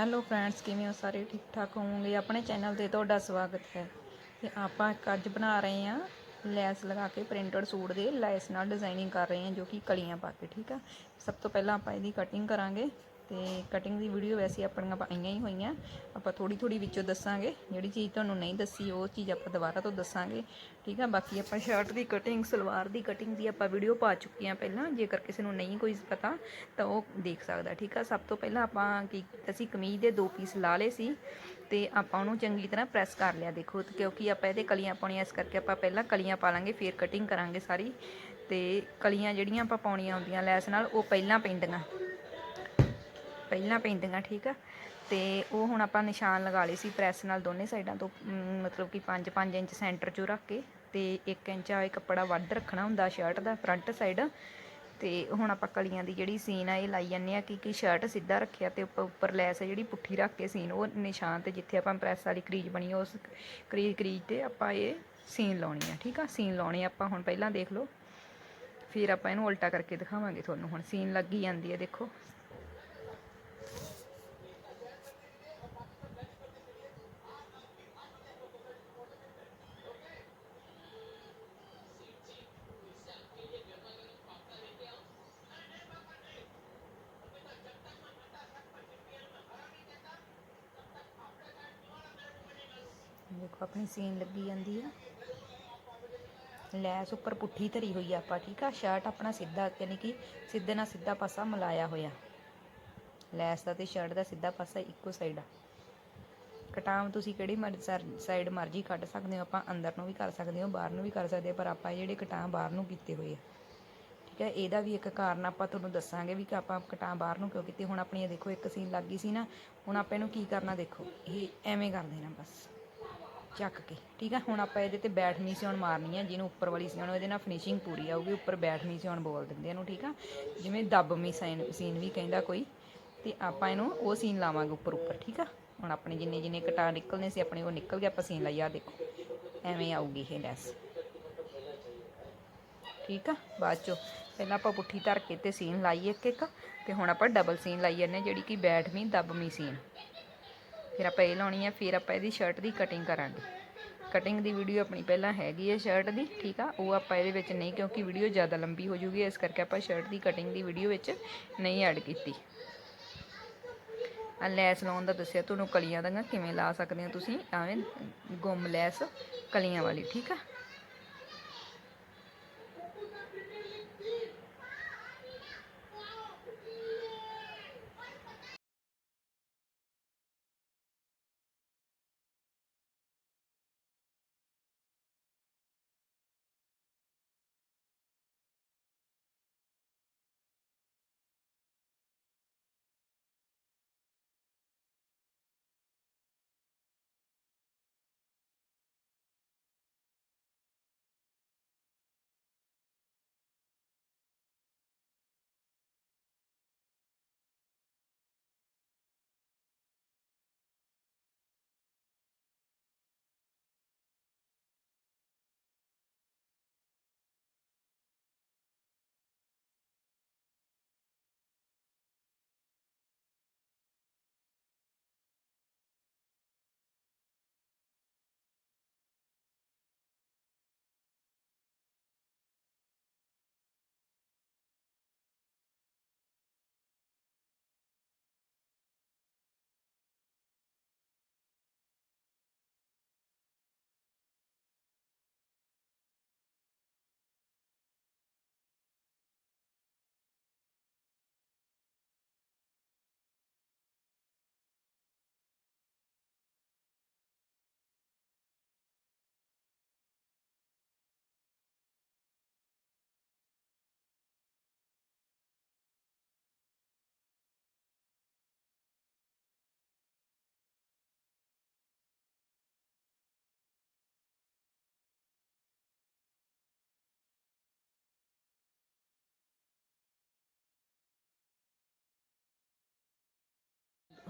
Hello friends ਕਿਵੇਂ ਹੋ ਸਾਰੇ? ਠੀਕ ਠਾਕ ਹੋਵੋਗੇ? ਆਪਣੇ ਚੈਨਲ ਤੇ ਤੁਹਾਡਾ ਸਵਾਗਤ ਹੈ। ਤੇ ਆਪਾਂ ਇੱਕ ਅੱਜ ਬਣਾ ਰਹੇ ਹਾਂ ਲੈਸ ਲਗਾ ਕੇ ਪ੍ਰਿੰਟਡ ਸੂਟ ਦੇ, ਲੈਸ ਨਾਲ ਡਿਜ਼ਾਈਨਿੰਗ ਕਰ ਰਹੇ ਹਾਂ ਜੋ ਕਿ ਕਲੀਆਂ ਪਾ ਕੇ, ਠੀਕ ਆ? ਸਭ ਤੋਂ ਪਹਿਲਾਂ ਆਪਾਂ ਇਹਦੀ ਕਟਿੰਗ ਕਰਾਂਗੇ। ਤੇ ਕਟਿੰਗ ਦੀ ਵੀਡੀਓ ਵੈਸੇ ਆਪਣੀਆਂ ਪਾਈਆਂ ਹੀ ਹੋਈਆਂ। ਆਪਾਂ ਥੋੜੀ ਥੋੜੀ ਵਿੱਚੋਂ ਦੱਸਾਂਗੇ। ਜਿਹੜੀ ਚੀਜ਼ ਤੁਹਾਨੂੰ ਨਹੀਂ ਦੱਸੀ, ਉਹ ਚੀਜ਼ ਆਪਾਂ ਦੁਬਾਰਾ ਤੋਂ ਦੱਸਾਂਗੇ। ਠੀਕ ਆ? ਬਾਕੀ ਆਪਾਂ ਸ਼ਰਟ ਦੀ ਕਟਿੰਗ ਸਲਵਾਰ ਦੀ ਕਟਿੰਗ ਦੀ ਆਪਾਂ ਵੀਡੀਓ ਪਾ ਚੁੱਕੇ ਹਾਂ ਪਹਿਲਾਂ। ਜੇਕਰ ਕਿਸੇ ਨੂੰ ਨਹੀਂ ਕੋਈ ਪਤਾ, ਤਾਂ ਉਹ ਦੇਖ ਸਕਦਾ, ਠੀਕ ਆ? ਸਭ ਤੋਂ ਪਹਿਲਾਂ ਆਪਾਂ ਕੀ ਅਸੀਂ ਕਮੀਜ਼ ਦੇ ਦੋ ਪੀਸ ਲਾ ਲਏ ਸੀ ਤੇ ਆਪਾਂ ਉਹਨੂੰ ਚੰਗੀ ਤਰ੍ਹਾਂ ਪ੍ਰੈਸ ਕਰ ਲਿਆ। ਦੇਖੋ, ਕਿਉਂਕਿ ਆਪਾਂ ਇਹਦੇ ਕਲੀਆਂ ਪਾਉਣੀਆਂ, ਇਸ ਕਰਕੇ ਆਪਾਂ ਪਹਿਲਾਂ ਕਲੀਆਂ ਪਾ ਲਾਂਗੇ, ਫਿਰ ਕਟਿੰਗ ਕਰਾਂਗੇ ਸਾਰੀ। ਤੇ ਕਲੀਆਂ ਜਿਹੜੀਆਂ ਆਪਾਂ ਪਾਉਣੀਆਂ ਹੁੰਦੀਆਂ, ਲੈਸ ਨਾਲ, ਉਹ ਪਹਿਲਾਂ ਪੈਂਦੀਆਂ। ਪਹਿਲਾਂ ਪੈਂਦੀਆਂ, ਠੀਕ ਆ? ਤੇ ਉਹ ਹੁਣ ਆਪਾਂ ਨਿਸ਼ਾਨ ਲਗਾ ਲਏ ਸੀ ਪ੍ਰੈਸ ਨਾਲ ਦੋਨੇ ਸਾਈਡਾਂ ਤੋਂ ਮਤਲਬ ਕਿ 5-5 ਇੰਚ ਸੈਂਟਰ 'ਚੋਂ ਰੱਖ ਕੇ ਤੇ 1 ਇੰਚ ਆ ਇਹ ਕੱਪੜਾ ਵੱਧ ਰੱਖਣਾ ਹੁੰਦਾ ਸ਼ਰਟ ਦਾ ਫਰੰਟ ਸਾਈਡ ਤੇ ਹੁਣ ਆਪਾਂ ਕਲੀਆਂ ਦੀ ਜਿਹੜੀ ਸੀਨ ਆ ਇਹ ਲਾਈ ਜਾਂਦੇ ਆ ਕਿ ਕਿ ਸ਼ਰਟ ਸਿੱਧਾ ਰੱਖਿਆ ਤੇ ਉੱਪਰ ਉੱਪਰ ਲੈਸ ਹੈ ਜਿਹੜੀ ਪੁੱਠੀ ਰੱਖ ਕੇ ਸੀਨ, ਉਹ ਨਿਸ਼ਾਨ ਤੇ ਜਿੱਥੇ ਆਪਾਂ ਪ੍ਰੈਸ ਵਾਲੀ ਕਰੀਜ ਬਣੀ ਉਸ ਕਰੀਜ ਕਰੀਜ ਤੇ ਆਪਾਂ ਇਹ ਸੀਨ ਲਾਉਣੀ ਆ, ਠੀਕ ਆ? ਸੀਨ ਲਾਉਣੀ ਆਪਾਂ, ਹੁਣ ਪਹਿਲਾਂ ਦੇਖ ਲਓ। ਫਿਰ ਆਪਾਂ ਇਹਨੂੰ ਉਲਟਾ ਕਰਕੇ ਦਿਖਾਵਾਂਗੇ ਤੁਹਾਨੂੰ, ਹੁਣ ਸੀਨ ਲੱਗੀ ਜਾਂਦੀ ਹੈ ਦੇਖੋ। ਦੇਖੋ, ਆਪਣੀ ਸੀਨ ਲੱਗੀ ਜਾਂਦੀ ਆ। ਲੈਸ ਉੱਪਰ ਪੁੱਠੀ ਧਰੀ ਹੋਈ ਆ ਆਪਾਂ, ਠੀਕ ਆ? ਸ਼ਰਟ ਆਪਣਾ ਸਿੱਧਾ, ਯਾਨੀ ਕਿ ਸਿੱਧੇ ਨਾਲ ਸਿੱਧਾ ਪਾਸਾ ਮਿਲਾਇਆ ਹੋਇਆ। ਲੈਸ ਦਾ ਤੇ ਸ਼ਰਟ ਦਾ ਸਿੱਧਾ ਪਾਸਾ ਇੱਕੋ ਸਾਈਡ ਆ। ਕਟਾਮ ਤੁਸੀਂ ਕਿਹੜੀ ਮਰਜ਼ੀ ਸਾਈਡ ਮਰਜ਼ੀ ਕੱਢ ਸਕਦੇ ਹੋ, ਆਪਾਂ ਅੰਦਰ ਨੂੰ ਵੀ ਕਰ ਸਕਦੇ ਹੋ, ਬਾਹਰ ਨੂੰ ਵੀ ਕਰ ਸਕਦੇ ਪਰ ਆਪਾਂ ਜਿਹੜੇ ਕਟਾਮ ਬਾਹਰ ਨੂੰ ਕੀਤੇ ਹੋਏ ਆ, ਠੀਕ ਹੈ ਇਹਦਾ ਵੀ ਇੱਕ ਕਾਰਨ ਆਪਾਂ ਤੁਹਾਨੂੰ ਦੱਸਾਂਗੇ ਵੀ ਕਿ ਆਪਾਂ ਕਟਾਂ ਬਾਹਰ ਨੂੰ ਕਿਉਂ ਕੀਤੀ? ਹੁਣ ਆਪਣੀ ਇਹ ਦੇਖੋ, ਇੱਕ ਸੀਨ ਲੱਗ ਗਈ ਸੀ ਨਾ, ਹੁਣ ਆਪਾਂ ਇਹਨੂੰ ਕੀ ਕਰਨਾ ਦੇਖੋ? ਇਹ ਐਵੇਂ ਕਰ ਦੇਣਾ ਬਸ। ਚੱਕ ਕੇ ਠੀਕ ਆ? ਹੁਣ ਆਪਾਂ ਇਹਦੇ ਤੇ ਬੈਠਵੀਂ ਸਿਉਣ ਮਾਰਨੀ ਆ ਜਿਹਨੂੰ ਉੱਪਰ ਵਾਲੀ ਸਿਉਣ ਇਹਦੇ ਨਾਲ ਫਿਨਿਸ਼ਿੰਗ ਪੂਰੀ ਆਊਗੀ ਉੱਪਰ ਬੈਠਵੀਂ ਸਿਉਣ ਬੋਲ ਦਿੰਦੇ ਇਹਨੂੰ ਠੀਕ ਆ? ਜਿਵੇਂ ਦੱਬਮੀ ਸਾਈਨ ਸੀਨ ਵੀ ਕਹਿੰਦਾ ਕੋਈ ਤੇ ਆਪਾਂ ਇਹਨੂੰ ਉਹ ਸੀਨ ਲਾਵਾਂਗੇ ਉੱਪਰ ਉੱਪਰ ਠੀਕ ਆ? ਹੁਣ ਆਪਣੇ ਜਿੰਨੇ ਜਿੰਨੇ ਕਟਾ ਨਿਕਲਨੇ ਸੀ ਆਪਣੇ ਉਹ ਨਿਕਲ ਗਿਆ ਆਪਾਂ ਸੀਨ ਲਾਈ ਆ ਦੇਖੋ ਐਵੇਂ ਆਊਗੀ ਇਹ ਲੈਸ। ਠੀਕ ਆ? ਬਾਅਦ ਚੋਂ ਪਹਿਲਾਂ ਆਪਾਂ ਪੁੱਠੀ ਧਰ ਕੇ ਤੇ ਸੀਨ ਲਾਈ ਇੱਕ ਇੱਕ ਤੇ ਹੁਣ ਆਪਾਂ ਡਬਲ ਸੀਨ ਲਾਈ ਜਾਂਦੇ ਹਾਂ, ਜਿਹੜੀ ਕਿ ਬੈਠਵੀਂ ਦੱਬਵੀਂ ਸੀਨ। ਫਿਰ ਆਪਾਂ ਇਹ ਲਾਉਣੀ ਹੈ ਫਿਰ ਆਪਾਂ ਇਹਦੀ ਸ਼ਰਟ ਦੀ ਕਟਿੰਗ ਕਰਾਂਗੇ। ਕਟਿੰਗ ਦੀ ਵੀਡੀਓ ਆਪਣੀ ਪਹਿਲਾਂ ਹੈਗੀ ਹੈ ਸ਼ਰਟ ਦੀ, ਠੀਕ ਆ? ਉਹ ਆਪਾਂ ਇਹਦੇ ਵਿੱਚ ਨਹੀਂ, ਕਿਉਂਕਿ ਵੀਡੀਓ ਜ਼ਿਆਦਾ ਲੰਬੀ ਹੋ ਜੂਗੀ, ਇਸ ਕਰਕੇ ਆਪਾਂ ਸ਼ਰਟ ਦੀ ਕਟਿੰਗ ਦੀ ਵੀਡੀਓ ਵਿੱਚ ਨਹੀਂ ਐਡ ਕੀਤੀ। ਆ ਲੈਸ ਲਾਉਣ ਦਾ ਦੱਸਿਆ, ਤੁਹਾਨੂੰ ਕਲੀਆਂ ਦਾ ਕਿਵੇਂ ਲਾ ਸਕਦੇ ਹੋ ਤੁਸੀਂ? ਐਵੇਂ ਗੁੰਮ ਲੈਸ ਕਲੀਆਂ ਵਾਲੀ, ਠੀਕ ਆ?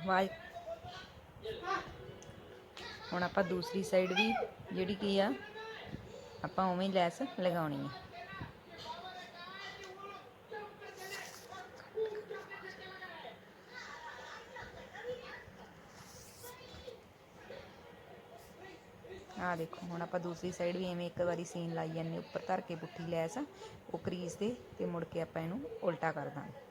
ਵਾਜ ਹੁਣ ਆਪਾਂ ਦੂਸਰੀ ਸਾਈਡ ਵੀ ਜਿਹੜੀ ਕੀ ਆ, ਆਪਾਂ ਉਵੇਂ ਲੈਸ ਲਗਾਉਣੀ ਹੈ ਆ ਦੇਖੋ, ਹੁਣ ਆਪਾਂ ਦੂਸਰੀ ਸਾਈਡ ਵੀ ਐਵੇਂ ਇੱਕ ਵਾਰੀ ਸੀਨ ਲਾਈ ਜਾਂਦੇ ਉੱਪਰ ਧਰ ਕੇ ਪੁੱਠੀ ਲੈਸ, ਉਹ ਕਰੀਜ਼ ਦੇ ਤੇ ਮੁੜ ਕੇ ਆਪਾਂ ਇਹਨੂੰ ਉਲਟਾ ਕਰ ਦਾਂਗੇ।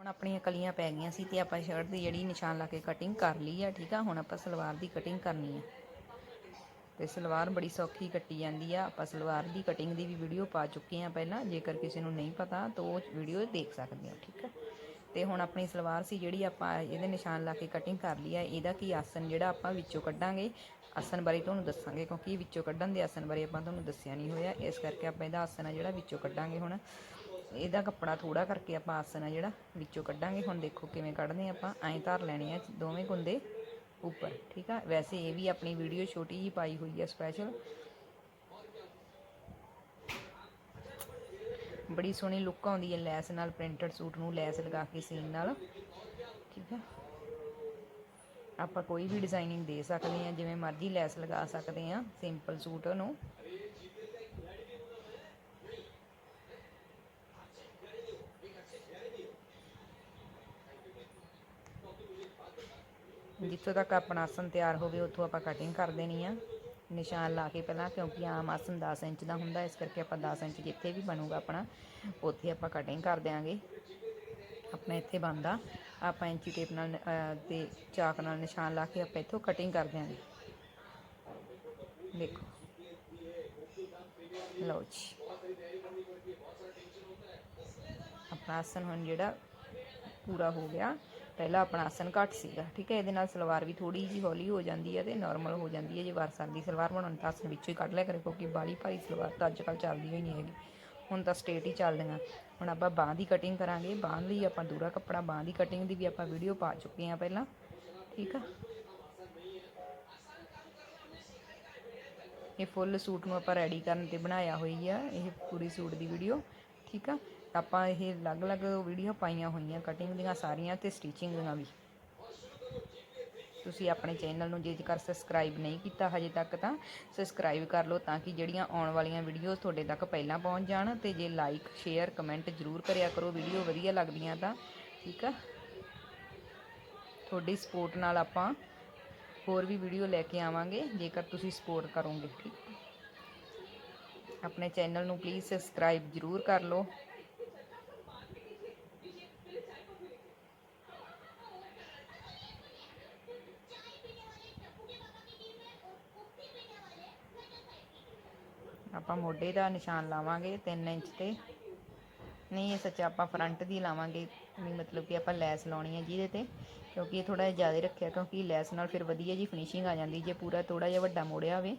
ਹੁਣ ਆਪਣੀਆਂ ਕਲੀਆਂ ਪੈ ਗਈਆਂ ਸੀ ਤੇ ਆਪਾਂ ਸ਼ਰਟ ਦੀ ਜਿਹੜੀ ਨਿਸ਼ਾਨ ਲਾ ਕੇ ਕਟਿੰਗ ਕਰ ਲਈ ਆ, ਠੀਕ ਆ? ਹੁਣ ਆਪਾਂ ਸਲਵਾਰ ਦੀ ਕਟਿੰਗ ਕਰਨੀ ਆ। ਤੇ ਸਲਵਾਰ ਬੜੀ ਸੌਖੀ ਕੱਟੀ ਜਾਂਦੀ ਆ। ਆਪਾਂ ਸਲਵਾਰ ਦੀ ਕਟਿੰਗ ਦੀ ਵੀ ਵੀਡੀਓ ਪਾ ਚੁੱਕੇ ਆ ਪਹਿਲਾਂ। ਜੇਕਰ ਕਿਸੇ ਨੂੰ ਨਹੀਂ ਪਤਾ, ਤਾਂ ਉਹ ਵੀਡੀਓ ਦੇਖ ਸਕਦੇ ਹੋ ਠੀਕ ਆ? ਤੇ ਹੁਣ ਆਪਣੀ ਸਲਵਾਰ ਸੀ ਜਿਹੜੀ ਆਪਾਂ ਇਹਦੇ ਨਿਸ਼ਾਨ ਲਾ ਕੇ ਕਟਿੰਗ ਕਰ ਲਈ ਆ। ਇਹਦਾ ਕੀ ਆਸਨ ਜਿਹੜਾ ਆਪਾਂ ਵਿੱਚੋਂ ਕੱਢਾਂਗੇ? ਆਸਨ ਬਾਰੇ ਤੁਹਾਨੂੰ ਦੱਸਾਂਗੇ, ਕਿਉਂਕਿ ਵਿੱਚੋਂ ਕੱਢਣ ਦੇ ਆਸਨ ਬਾਰੇ ਆਪਾਂ ਤੁਹਾਨੂੰ ਦੱਸਿਆ ਨਹੀਂ ਹੋਇਆ। ਇਸ ਕਰਕੇ ਆਪਾਂ ਇਹਦਾ ਆਸਨ ਆ ਜਿਹੜਾ ਵਿੱਚੋਂ ਕੱਢਾਂਗੇ ਹੁਣ। ਇਹਦਾ ਕੱਪੜਾ ਥੋੜਾ ਕਰਕੇ ਆਪਾਂ ਆਸਨ ਆ ਜਿਹੜਾ, ਵਿੱਚੋਂ ਕੱਢਾਂਗੇ। ਹੁਣ ਦੇਖੋ ਕਿਵੇਂ ਕੱਢਦੇ ਆਪਾਂ। ਐਂ ਧਰ ਲੈਣੇ ਆ ਦੋਵੇਂ ਕੁੰਦੇ ਉੱਪਰ, ਠੀਕ ਆ? ਵੈਸੇ ਇਹ ਵੀ ਆਪਣੀ ਵੀਡੀਓ ਛੋਟੀ ਜੀ ਪਾਈ ਹੋਈ ਹੈ ਸਪੈਸ਼ਲ ਬੜੀ ਸੋਹਣੀ ਲੁੱਕ ਆਉਂਦੀ ਹੈ ਲੈਸ ਨਾਲ ਪ੍ਰਿੰਟਡ ਸੂਟ ਨੂੰ ਲੈਸ ਲਗਾ ਕੇ ਸੀਨ ਨਾਲ, ਠੀਕ ਆ? ਆਪਾਂ ਕੋਈ ਵੀ ਡਿਜ਼ਾਈਨਿੰਗ ਦੇ ਸਕਦੇ ਆ, ਜਿਵੇਂ ਮਰਜ਼ੀ ਲੈਸ ਲਗਾ ਸਕਦੇ ਆ ਸਿੰਪਲ ਸੂਟ ਨੂੰ। ਜਿੱਥੋਂ ਤੱਕ ਆਪਣਾ ਆਸਨ ਤਿਆਰ ਹੋਵੇ ਉੱਥੋਂ ਆਪਾਂ ਕਟਿੰਗ ਕਰ ਦੇਣੀ ਆ। ਨਿਸ਼ਾਨ ਲਾ ਕੇ ਪਹਿਲਾਂ ਕਿਉਂਕਿ ਆਮ ਆਸਨ 10 ਇੰਚ ਦਾ ਹੁੰਦਾ ਇਸ ਕਰਕੇ ਆਪਾਂ 10 ਇੰਚ ਜਿੱਥੇ ਵੀ ਬਣੂਗਾ ਆਪਣਾ ਉੱਥੇ ਆਪਾਂ ਕਟਿੰਗ ਕਰ ਦਿਆਂਗੇ। ਆਪਣਾ ਇੱਥੇ ਬਣਦਾ। ਆਪਾਂ ਇੰਚੀ ਟੇਪ ਨਾਲ ਅਹ, ਤੇ ਚਾਕ ਨਾਲ ਨਿਸ਼ਾਨ ਲਾ ਕੇ ਆਪਾਂ ਇੱਥੋਂ ਕਟਿੰਗ ਕਰ ਦਿਆਂਗੇ। ਦੇਖੋ। ਲਓ ਜੀ। ਆਪਣਾ ਆਸਨ ਹੁਣ ਜਿਹੜਾ ਪੂਰਾ ਹੋ ਗਿਆ। ਪਹਿਲਾਂ ਆਪਣਾ ਆਸਨ ਘੱਟ ਸੀਗਾ, ਠੀਕ ਹੈ, ਇਹਦੇ ਨਾਲ ਸਲਵਾਰ ਵੀ ਥੋੜੀ ਜਿਹੀ ਹੌਲੀ ਹੋ ਜਾਂਦੀ ਹੈ ਤੇ ਨਾਰਮਲ ਹੋ ਜਾਂਦੀ ਹੈ ਜੇ ਵਾਰ ਦੀ ਸਲਵਾਰ ਬਣਾਉਣ, ਤਾਂ ਆਸਨ ਵਿੱਚੋਂ ਹੀ ਕੱਢ ਲਿਆ ਕਰੇ ਕਿਉਂਕਿ ਬਾਲੀ ਭਾਰੀ ਸਲਵਾਰ ਤਾਂ ਅੱਜ ਕੱਲ੍ਹ ਚੱਲਦੀ ਹੋਈ ਨਹੀਂ ਹੈਗੀ। ਹੁਣ ਤਾਂ ਸਟੇਟ ਹੀ ਚੱਲਦੀਆਂ ਹੁਣ ਆਪਾਂ ਬਾਂਹ ਦੀ ਕਟਿੰਗ ਕਰਾਂਗੇ, ਬਾਂਹ ਲਈ ਆਪਾਂ ਦੂਰਾ ਕੱਪੜਾ, ਬਾਂਹ ਦੀ ਕਟਿੰਗ ਦੀ ਵੀ ਆਪਾਂ ਵੀਡੀਓ ਪਾ ਚੁੱਕੇ ਹਾਂ ਪਹਿਲਾਂ, ਠੀਕ ਆ? ਇਹ ਫੁੱਲ ਸੂਟ ਨੂੰ ਆਪਾਂ ਰੈਡੀ ਕਰਨ ਤੇ ਬਣਾਇਆ ਹੋਈ ਆ, ਇਹ ਪੂਰੀ ਸੂਟ ਦੀ ਵੀਡੀਓ ਠੀਕ ਆ? ਆਪਾਂ ਇਹ ਅਲੱਗ-ਅਲੱਗ ਵੀਡੀਓ ਪਾਈਆਂ ਹੋਈਆਂ ਕਟਿੰਗ ਦੀਆਂ ਸਾਰੀਆਂ ਤੇ ਸਟਿਚਿੰਗ ਦੀਆਂ ਵੀ। ਤੁਸੀਂ ਆਪਣੇ ਚੈਨਲ ਨੂੰ ਜੇਕਰ ਸਬਸਕ੍ਰਾਈਬ ਨਹੀਂ ਕੀਤਾ ਹਜੇ ਤੱਕ ਤਾਂ ਸਬਸਕ੍ਰਾਈਬ ਕਰ ਲਓ ਤਾਂ ਕਿ ਜਿਹੜੀਆਂ ਆਉਣ ਵਾਲੀਆਂ ਵੀਡੀਓਜ਼ ਤੁਹਾਡੇ ਤੱਕ ਪਹਿਲਾਂ ਪਹੁੰਚ ਜਾਣ ਤੇ ਜੇ ਲਾਈਕ ਸ਼ੇਅਰ ਕਮੈਂਟ ਜ਼ਰੂਰ ਕਰਿਆ ਕਰੋ ਵੀਡੀਓ ਵਧੀਆ ਲੱਗਦੀਆਂ ਤਾਂ, ਠੀਕ ਆ? ਤੁਹਾਡੀ ਸਪੋਰਟ ਨਾਲ ਆਪਾਂ ਹੋਰ ਵੀ ਵੀਡੀਓ ਲੈ ਕੇ ਆਵਾਂਗੇ, ਜੇਕਰ ਤੁਸੀਂ ਸਪੋਰਟ ਕਰੋਗੇ, ਠੀਕ ਆਪਣੇ ਚੈਨਲ ਨੂੰ ਪਲੀਜ਼ ਸਬਸਕ੍ਰਾਈਬ ਜ਼ਰੂਰ ਕਰ ਲਓ। ਆਪਾਂ ਮੋਢੇ ਦਾ ਨਿਸ਼ਾਨ ਲਾਵਾਂਗੇ 3 ਇੰਚ ਤੇ। ਨਹੀਂ, ਇਹ ਸੱਚ ਆਪਾਂ ਫਰੰਟ ਦੀ ਲਾਵਾਂਗੇ। ਵੀ ਮਤਲਬ ਕਿ ਆਪਾਂ ਲੈਸ ਲਾਉਣੀ ਹੈ ਜਿਹਦੇ ਤੇ, ਕਿਉਂਕਿ ਇਹ ਥੋੜਾ ਜਿਹਾ ਜ਼ਿਆਦਾ ਰੱਖਿਆ, ਕਿਉਂਕਿ ਲੈਸ ਨਾਲ ਫਿਰ ਵਧੀਆ ਜੀ ਫਿਨਿਸ਼ਿੰਗ ਆ ਜਾਂਦੀ, ਜੇ ਪੂਰਾ ਥੋੜਾ ਜਿਹਾ ਵੱਡਾ ਮੋੜਿਆ ਹੋਵੇ।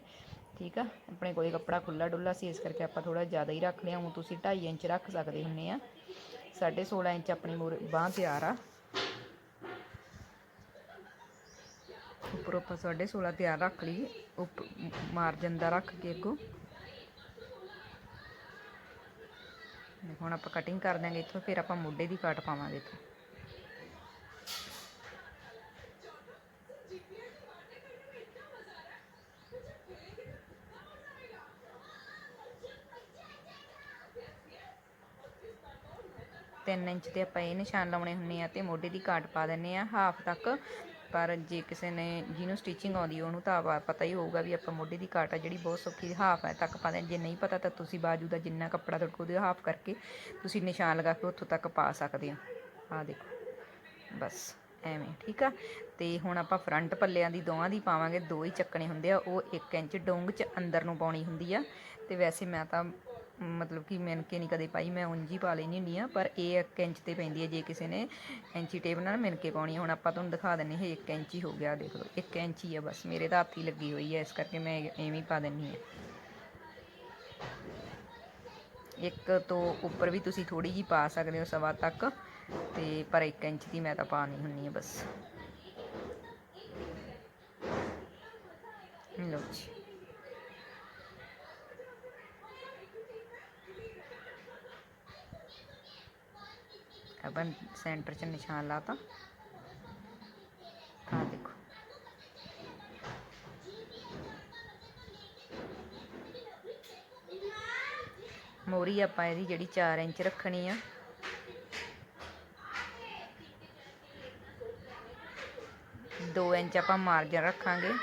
ਠੀਕ ਆ? ਆਪਣੇ ਕੋਈ ਕੱਪੜਾ ਖੁੱਲਾ ਡੁੱਲਾ ਸੀ, ਇਸ ਕਰਕੇ ਆਪਾਂ ਥੋੜਾ ਜ਼ਿਆਦਾ ਹੀ ਰੱਖ ਲਿਆ। ਹੁਣ ਤੁਸੀਂ 2.5 ਇੰਚ ਰੱਖ ਸਕਦੇ ਹੁੰਨੇ ਆ। 16.5 ਇੰਚ ਆਪਣੀ ਮੋਰ ਬਾਂਹ ਤਿਆਰ ਆ। ਉੱਪਰ ਆਪਾਂ 16.5 ਤਿਆਰ ਰੱਖ ਲਈ। ਉੱਪ, ਮਾਰਜਨ ਦਾ ਰੱਖ ਕੇ ਅੱਗੋਂ। ਹੁਣ ਆਪਾਂ ਕਟਿੰਗ ਕਰ ਦਾਂਗੇ ਇੱਥੋਂ, ਫਿਰ ਆਪਾਂ ਮੋਢੇ ਦੀ ਕੱਟ ਪਾਵਾਂਗੇ ਇੱਥੋਂ। ਤਿੰਨ ਇੰਚ ਤੇ ਆਪਾਂ ਇਹ ਨਿਸ਼ਾਨ ਲਾਉਣੇ ਹੁੰਨੇ ਆ ਤੇ ਮੋਢੇ ਦੀ ਕਾਟ ਪਾ ਦਿੰਨੇ ਆ, ਹਾਫ ਤੱਕ। ਪਰ ਜੇ ਕਿਸੇ ਨੇ ਜਿਹਨੂੰ ਸਟਿਚਿੰਗ ਆਉਂਦੀ ਉਹਨੂੰ ਤਾਂ ਵਾ- ਪਤਾ ਹੀ ਹੋਊਗਾ ਵੀ ਆਪਾਂ ਮੋਢੇ ਦੀ ਕਾਟ ਆ, ਜਿਹੜੀ ਬਹੁਤ ਸੌਖੀ ਹਾਫ ਹੈ, ਤੱਕ ਪਾ ਦੇ ਜੇ ਨਹੀਂ ਪਤਾ ਤਾਂ ਤੁਸੀਂ ਬਾਜੂ ਦਾ ਜਿੰਨਾ ਕੱਪੜਾ ਤੁਹਾਡੇ ਕੋਲ ਉਹਦੇ ਹਾਫ ਕਰਕੇ ਤੁਸੀਂ ਨਿਸ਼ਾਨ ਲਗਾ ਕੇ ਉੱਥੋਂ ਤੱਕ ਪਾ ਸਕਦੇ ਹੋ। ਆਹ ਦੇਖੋ, ਬਸ ਐਵੇਂ, ਠੀਕ ਆ? ਤੇ ਹੁਣ ਆਪਾਂ ਫਰੰਟ ਪੱਲਿਆਂ ਦੀ ਦੋਵਾਂ ਦੀ ਪਾਵਾਂਗੇ, ਦੋ ਹੀ ਚੱਕਣੇ ਹੁੰਦੇ ਆ, ਉਹ 1 ਇੰਚ ਡੋਂਗ ਚ ਅੰਦਰ ਨੂੰ ਪਾਉਣੀ ਹੁੰਦੀ ਆ। ਤੇ ਵੈਸੇ ਮੈਂ ਤਾਂ ਮਤਲਬ ਕਿ ਮਿਣਕੇ ਨਹੀਂ ਕਦੇ ਪਾਈ, ਮੈਂ ਉਂਝ ਹੀ ਪਾ ਲੈਣੀ ਹੁੰਦੀ ਆ ਪਰ ਇਹ 1 ਇੰਚ ਤੇ ਪੈਂਦੀ ਹੈ ਜੇ ਕਿਸੇ ਨੇ ਇੰਚੀ ਟੇਪ ਨਾਲ ਮਿਣਕੇ ਪਾਉਣੀ ਆ। ਹੁਣ ਆਪਾਂ ਤੁਹਾਨੂੰ ਦਿਖਾ ਦਿੰਨੇ ਇਹ 1 ਇੰਚ ਹੀ ਹੋ ਗਿਆ ਦੇਖ ਲਓ 1 ਇੰਚ ਹੀ ਆ ਬਸ। ਮੇਰੇ ਤਾਂ ਹੱਥ ਹੀ ਲੱਗੀ ਹੋਈ ਹੈ, ਇਸ ਕਰਕੇ ਮੈਂ ਐਵੇਂ ਹੀ ਪਾ ਦਿੰਨੀ ਆ ਇੱਕ ਤੋਂ ਉੱਪਰ ਵੀ ਤੁਸੀਂ ਥੋੜੀ ਜੀ ਪਾ ਸਕਦੇ ਹੋ, ਸਵਾ ਤੱਕ। ਤੇ ਪਰ 1 ਇੰਚ ਦੀ ਮੈਂ ਤਾਂ ਪਾਣੀ ਹੁੰਨੀ ਹੈ ਬਸ। ਲਓ ਜੀ। ਆਪਾਂ ਸੈਂਟਰ 'ਚ ਨਿਸ਼ਾਨ ਲਾਤਾ। ਆ ਦੇਖੋ। ਮੋਰੀ ਆਪਾਂ ਇਹਦੀ ਜਿਹੜੀ 4 ਇੰਚ ਰੱਖਣੀ ਆ। ਦੋ ਇੰਚ ਆਪਾਂ ਮਾਰਜਨ ਰੱਖਾਂਗੇ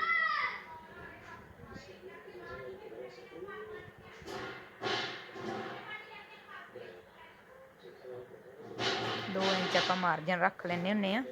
2 ਇੰਚ ਆਪਾਂ ਮਾਰਜਨ ਰੱਖ ਲੈਨੇ ਹੁੰਨੇ ਆ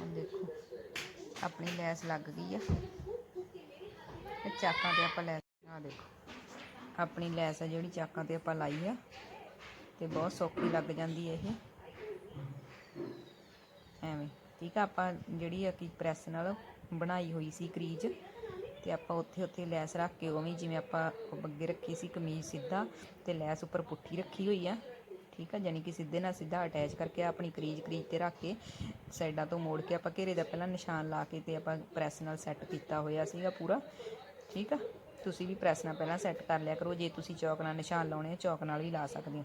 ਹੁਣ ਦੇਖੋ, ਆਪਣੀ ਲੈਸ ਲੱਗ ਗਈ ਆ। ਚਾਕਾਂ ਤੇ ਆਪਾਂ ਲੈਸ ਆ ਦੇਖੋ। ਆਪਣੀ ਲੈਸ ਆ ਜਿਹੜੀ ਚਾਕਾਂ ਤੇ ਆਪਾਂ ਲਾਈ ਆ, ਤੇ ਬਹੁਤ ਸੌਖੀ ਲੱਗ ਜਾਂਦੀ ਹੈ ਇਹ। ਐਵੇਂ, ਠੀਕ ਆ, ਆਪਾਂ ਜਿਹੜੀ ਆ ਕਿ ਪ੍ਰੈਸ ਨਾਲ ਬਣਾਈ ਹੋਈ ਸੀ ਕਰੀਜ, ਤੇ ਆਪਾਂ ਉੱਥੇ ਉੱਥੇ ਲੈਸ ਰੱਖ ਕੇ ਉਵੇਂ ਜਿਵੇਂ ਆਪਾਂ ਅੱਗੇ ਰੱਖੀ ਸੀ ਕਮੀਜ਼ ਸਿੱਧਾ, ਤੇ ਲੈਸ ਉੱਪਰ ਪੁੱਠੀ ਰੱਖੀ ਹੋਈ ਆ। ਠੀਕ ਆ? ਯਾਨੀ ਕਿ ਸਿੱਧੇ ਨਾਲ ਸਿੱਧਾ ਅਟੈਚ ਕਰਕੇ ਆਪਣੀ ਕਰੀਜ ਕਰੀਜ ਤੇ ਰੱਖ ਕੇ ਸਾਈਡਾਂ ਤੋਂ ਮੋੜ ਕੇ ਆਪਾਂ ਘੇਰੇ ਦਾ ਪਹਿਲਾਂ ਨਿਸ਼ਾਨ ਲਾ ਕੇ ਤੇ ਆਪਾਂ ਪ੍ਰੈਸ ਨਾਲ ਸੈੱਟ ਕੀਤਾ ਹੋਇਆ ਸੀਗਾ ਪੂਰਾ। ਠੀਕ ਆ? ਤੁਸੀਂ ਵੀ ਪ੍ਰੈਸ ਨਾਲ ਪਹਿਲਾਂ ਸੈੱਟ ਕਰ ਲਿਆ ਕਰੋ। ਜੇ ਤੁਸੀਂ ਚੌਕ ਨਾਲ ਨਿਸ਼ਾਨ ਲਾਉਣੇ ਆ, ਚੌਕ ਨਾਲ ਵੀ ਲਾ ਸਕਦੇ ਹੋ।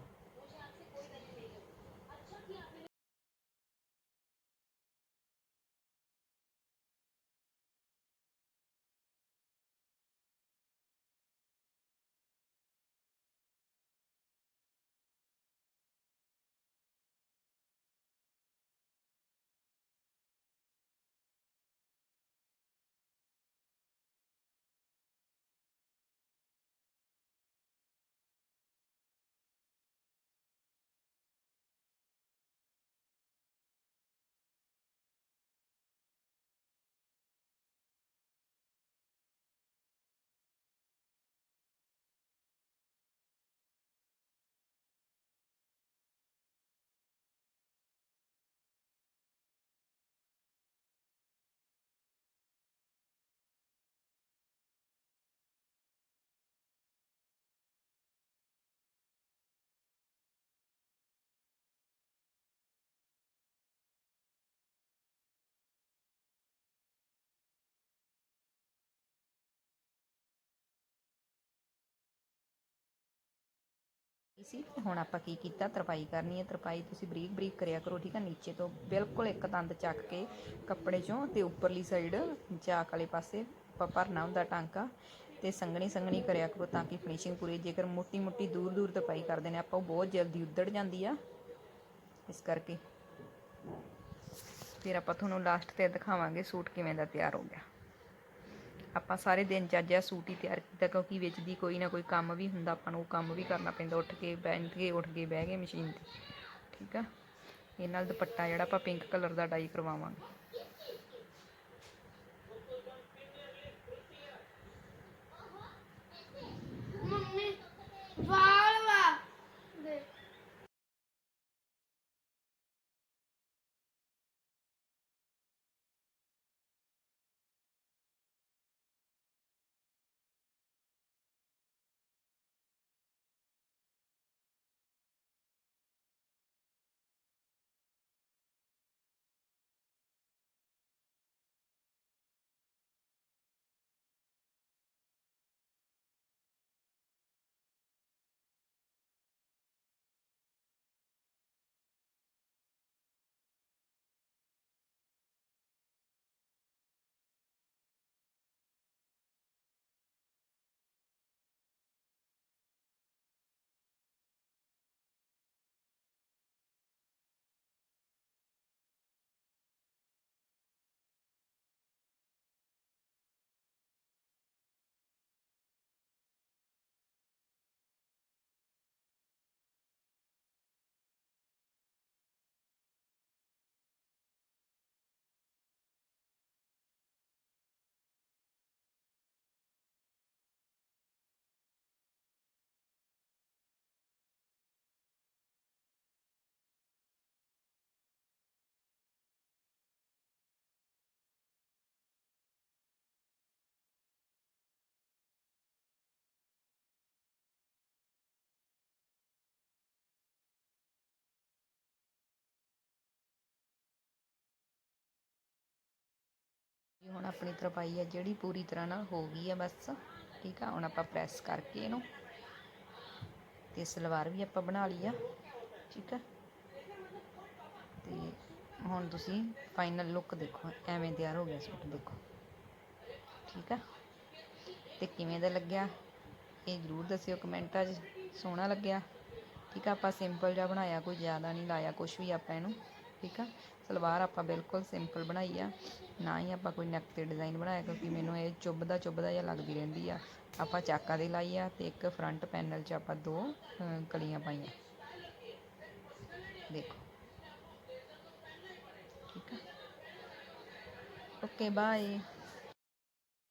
ਸੀ। ਹੁਣ ਆਪਾਂ ਕੀ ਕੀਤਾ? ਤਰਪਾਈ ਕਰਨੀ ਹੈ। ਤਰਪਾਈ ਤੁਸੀਂ ਬਰੀਕ ਬਰੀਕ ਕਰਿਆ ਕਰੋ, ਠੀਕ ਹੈ ਨੀਚੇ ਤੋਂ ਬਿਲਕੁਲ ਇੱਕ ਤੰਦ ਚੱਕ ਕੇ ਕੱਪੜੇ ਚੋਂ ਤੇ ਉੱਪਰਲੀ ਸਾਈਡ ਚਾਕ ਵਾਲੇ ਪਾਸੇ ਆਪਾਂ ਭਰਨਾ ਹੁੰਦਾ ਟਾਂਕਾ ਤੇ ਸੰਘਣੀ ਸੰਘਣੀ ਕਰਿਆ ਕਰੋ ਤਾਂ ਕਿ ਫਿਨਿਸ਼ਿੰਗ ਪੂਰੀ ਜੇਕਰ ਮੋਟੀ ਮੋਟੀ ਦੂਰ ਦੂਰ ਤਰਪਾਈ ਕਰਦੇ ਨੇ, ਆਪਾਂ ਉਹ ਬਹੁਤ ਜਲਦੀ ਉੱਧੜ ਜਾਂਦੀ ਆ। ਇਸ ਕਰਕੇ ਫਿਰ ਆਪਾਂ ਤੁਹਾਨੂੰ ਲਾਸਟ ਤੇ ਦਿਖਾਵਾਂਗੇ ਸੂਟ ਕਿਵੇਂ ਦਾ ਤਿਆਰ ਹੋ ਗਿਆ। ਆਪਾਂ ਸਾਰੇ ਦਿਨ ਚ ਅੱਜ ਸੂਟ ਹੀ ਤਿਆਰ ਕੀਤਾ, ਕਿਉਂਕਿ ਵਿੱਚ ਦੀ ਕੋਈ ਨਾ ਕੋਈ ਕੰਮ ਵੀ ਹੁੰਦਾ, ਆਪਾਂ ਨੂੰ ਉਹ ਕੰਮ ਵੀ ਕਰਨਾ ਪੈਂਦਾ, ਉੱਠ ਕੇ ਬੈਠ ਕੇ, ਉੱਠ ਕੇ ਬਹਿ ਗਏ ਮਸ਼ੀਨ ਤੇ, ਠੀਕ ਆ? ਇਹ ਨਾਲ ਦੁਪੱਟਾ ਜਿਹੜਾ ਆਪਾਂ ਪਿੰਕ ਕਲਰ ਦਾ ਡਾਈ ਕਰਵਾਵਾਂਗੇ। ਮੰਮੀ ਵਾਲ ਜੀ ਹੁਣ ਆਪਣੀ ਤਰਪਾਈ ਹੈ ਜਿਹੜੀ ਪੂਰੀ ਤਰ੍ਹਾਂ ਨਾਲ ਹੋ ਗਈ ਹੈ ਬਸ, ਠੀਕ ਆ? ਹੁਣ ਆਪਾਂ ਪ੍ਰੈਸ ਕਰਕੇ ਇਹਨੂੰ ਤੇ ਸਲਵਾਰ ਵੀ ਆਪਾਂ ਬਣਾ ਲਈ ਆ, ਠੀਕ ਆ? ਤੇ ਹੁਣ ਤੁਸੀਂ ਫਾਈਨਲ ਲੁੱਕ ਦੇਖੋ, ਐਵੇਂ ਤਿਆਰ ਹੋ ਗਿਆ ਸੂਟ, ਦੇਖੋ। ਠੀਕ ਆ? ਤੇ ਕਿਵੇਂ ਦਾ ਲੱਗਿਆ? ਇਹ ਜ਼ਰੂਰ ਦੱਸਿਓ ਕਮੈਂਟਾਂ 'ਚ, ਸੋਹਣਾ ਲੱਗਿਆ? ਠੀਕ ਆ? ਆਪਾਂ ਸਿੰਪਲ ਜਿਹਾ ਬਣਾਇਆ, ਕੋਈ ਜ਼ਿਆਦਾ ਨਹੀਂ ਲਾਇਆ ਕੁਝ ਵੀ ਆਪਾਂ ਇਹਨੂੰ, ਠੀਕ ਆ? ਸਲਵਾਰ ਆਪਾਂ ਬਿਲਕੁਲ ਸਿੰਪਲ ਬਣਾਈ ਆ। ਨਾ ਹੀ ਆਪਾਂ ਕੋਈ ਨੈਕ ਤੇ ਡਿਜ਼ਾਈਨ ਬਣਾਇਆ, ਕਿਉਂਕਿ ਮੈਨੂੰ ਇਹ ਚੁੱਭਦਾ ਚੁੱਭਦਾ ਜਿਹਾ ਲੱਗਦੀ ਰਹਿੰਦੀ ਆ। ਆਪਾਂ ਚਾਕਾਂ ਦੇ ਲਾਈ ਆ ਤੇ ਇੱਕ ਫਰੰਟ ਪੈਨਲ 'ਚ ਆਪਾਂ ਦੋ ਕਲੀਆਂ ਪਾਈਆਂ। ਦੇਖੋ। ਠੀਕ ਆ? Okay bye